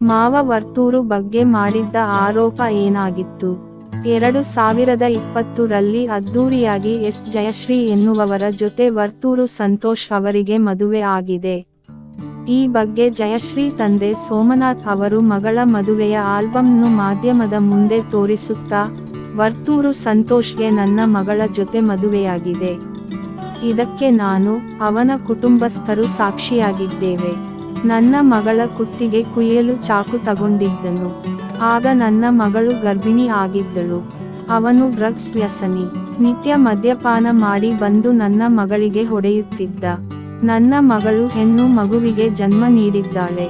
ಮಾವ ವರ್ತೂರು ಬಗ್ಗೆ ಮಾಡಿದ್ದ ಆರೋಪ ಏನಾಗಿತ್ತು? ಎರಡು ಸಾವಿರದ ಇಪ್ಪತ್ತರಲ್ಲಿ ಅದ್ದೂರಿಯಾಗಿ ಎಸ್. ಜಯಶ್ರೀ ಎನ್ನುವವರ ಜೊತೆ ವರ್ತೂರು ಸಂತೋಷ್ ಅವರಿಗೆ ಮದುವೆ ಆಗಿದೆ. ಈ ಬಗ್ಗೆ ಜಯಶ್ರೀ ತಂದೆ ಸೋಮನಾಥ್ ಅವರು ಮಗಳ ಮದುವೆಯ ಆಲ್ಬಮ್ನು ಮಾಧ್ಯಮದ ಮುಂದೆ ತೋರಿಸುತ್ತಾ, ವರ್ತೂರು ಸಂತೋಷ್ಗೆ ನನ್ನ ಮಗಳ ಜೊತೆ ಮದುವೆಯಾಗಿದೆ. ಇದಕ್ಕೆ ನಾನು, ಅವನ ಕುಟುಂಬಸ್ಥರು ಸಾಕ್ಷಿಯಾಗಿದ್ದೇವೆ. ನನ್ನ ಮಗಳ ಕುತ್ತಿಗೆ ಕುಯ್ಯಲು ಚಾಕು ತಗೊಂಡಿದ್ದನು. ಆಗ ನನ್ನ ಮಗಳು ಗರ್ಭಿಣಿ ಆಗಿದ್ದಳು. ಅವನು ಡ್ರಗ್ಸ್ ವ್ಯಸನಿ. ನಿತ್ಯ ಮದ್ಯಪಾನ ಮಾಡಿ ಬಂದು ನನ್ನ ಮಗಳಿಗೆ ಹೊಡೆಯುತ್ತಿದ್ದ. ನನ್ನ ಮಗಳು ಹೆಣ್ಣು ಮಗುವಿಗೆ ಜನ್ಮ ನೀಡಿದ್ದಾಳೆ.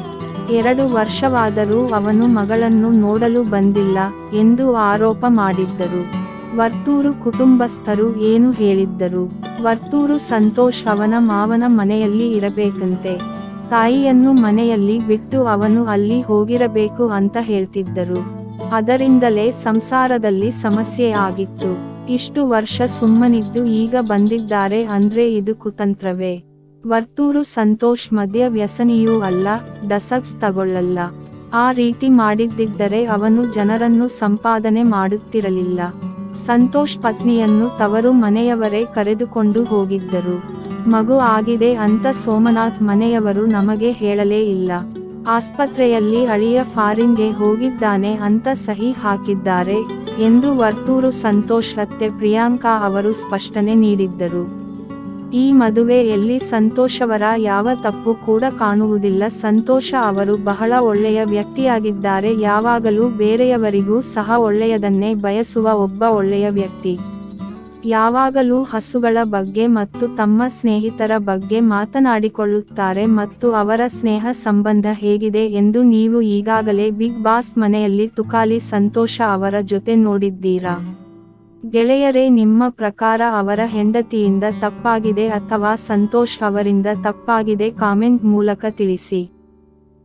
ಎರಡು ವರ್ಷವಾದರೂ ಅವನು ಮಗಳನ್ನು ನೋಡಲು ಬಂದಿಲ್ಲ ಎಂದು ಆರೋಪ ಮಾಡಿದ್ದರು. ವರ್ತೂರು ಕುಟುಂಬಸ್ಥರು ಏನು ಹೇಳಿದ್ದರು? ವರ್ತೂರು ಸಂತೋಷ್ ಅವನ ಮಾವನ ಮನೆಯಲ್ಲಿ ಇರಬೇಕಂತೆ. ತಾಯಿಯನ್ನು ಮನೆಯಲ್ಲಿ ಬಿಟ್ಟು ಅವನು ಅಲ್ಲಿ ಹೋಗಿರಬೇಕು ಅಂತ ಹೇಳ್ತಿದ್ದರು. ಅದರಿಂದಲೇ ಸಂಸಾರದಲ್ಲಿ ಸಮಸ್ಯೆ ಆಗಿತ್ತು. ಇಷ್ಟು ವರ್ಷ ಸುಮ್ಮನಿದ್ದು ಈಗ ಬಂದಿದ್ದಾರೆ ಅಂದ್ರೆ ಇದು ಕುತಂತ್ರವೇ? ವರ್ತೂರು ಸಂತೋಷ್ ಮದ್ಯ ವ್ಯಸನಿಯೂ ಅಲ್ಲ ಡಸಕ್ಸ್ ತಗೊಳ್ಳಲ್ಲ. ಆ ರೀತಿ ಮಾಡಿದ್ದಿದ್ದರೆ ಅವನು ಜನರನ್ನು ಸಂಪಾದನೆ ಮಾಡುತ್ತಿರಲಿಲ್ಲ. ಸಂತೋಷ್ ಪತ್ನಿಯನ್ನು ತವರು ಮನೆಯವರೇ ಕರೆದುಕೊಂಡು ಹೋಗಿದ್ದರು. ಮಗು ಆಗಿದೆ ಅಂತ ಸೋಮನಾಥ್ ಮನೆಯವರು ನಮಗೆ ಹೇಳಲೇ ಇಲ್ಲ. ಆಸ್ಪತ್ರೆಯಲ್ಲಿ ಅಳಿಯ ಫಾರಿನ್ಗೆ ಹೋಗಿದ್ದಾನೆ ಅಂತ ಸಹಿ ಹಾಕಿದ್ದಾರೆ ಎಂದು ವರ್ತೂರು ಸಂತೋಷ್ ಅತ್ತೆ ಪ್ರಿಯಾಂಕಾ ಅವರು ಸ್ಪಷ್ಟನೆ ನೀಡಿದ್ದರು. ಈ ಮದುವೆಯಲ್ಲಿ ಸಂತೋಷವರ ಯಾವ ತಪ್ಪು ಕೂಡ ಕಾಣುವುದಿಲ್ಲ. ಸಂತೋಷ ಅವರು ಬಹಳ ಒಳ್ಳೆಯ ವ್ಯಕ್ತಿಯಾಗಿದ್ದಾರೆ. ಯಾವಾಗಲೂ ಬೇರೆಯವರಿಗೂ ಸಹ ಒಳ್ಳೆಯದನ್ನೇ ಬಯಸುವ ಒಬ್ಬ ಒಳ್ಳೆಯ ವ್ಯಕ್ತಿ. ಯಾವಾಗಲೂ ಹಸುಗಳ ಬಗ್ಗೆ ಮತ್ತು ತಮ್ಮ ಸ್ನೇಹಿತರ ಬಗ್ಗೆ ಮಾತನಾಡಿಕೊಳ್ಳುತ್ತಾರೆ ಮತ್ತು ಅವರ ಸ್ನೇಹ ಸಂಬಂಧ ಹೇಗಿದೆ ಎಂದು ನೀವು ಈಗಾಗಲೇ ಬಿಗ್ ಬಾಸ್ ಮನೆಯಲ್ಲಿ ತುಕಾಲಿ ಸಂತೋಷ ಅವರ ಜೊತೆ ನೋಡಿದ್ದೀರಾ? ಗೆಳೆಯರೇ, ನಿಮ್ಮ ಪ್ರಕಾರ ಅವರ ಹೆಂಡತಿಯಿಂದ ತಪ್ಪಾಗಿದೆ ಅಥವಾ ಸಂತೋಷ್ ಅವರಿಂದ ತಪ್ಪಾಗಿದೆ ಕಾಮೆಂಟ್ ಮೂಲಕ ತಿಳಿಸಿ.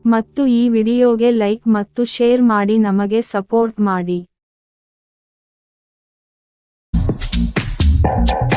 ಮತ್ತು ಈ ವಿಡಿಯೋಗೆ ಲೈಕ್ ಮತ್ತು ಶೇರ್ ಮಾಡಿ, ನಮಗೆ ಸಪೋರ್ಟ್ ಮಾಡಿ. Thank you.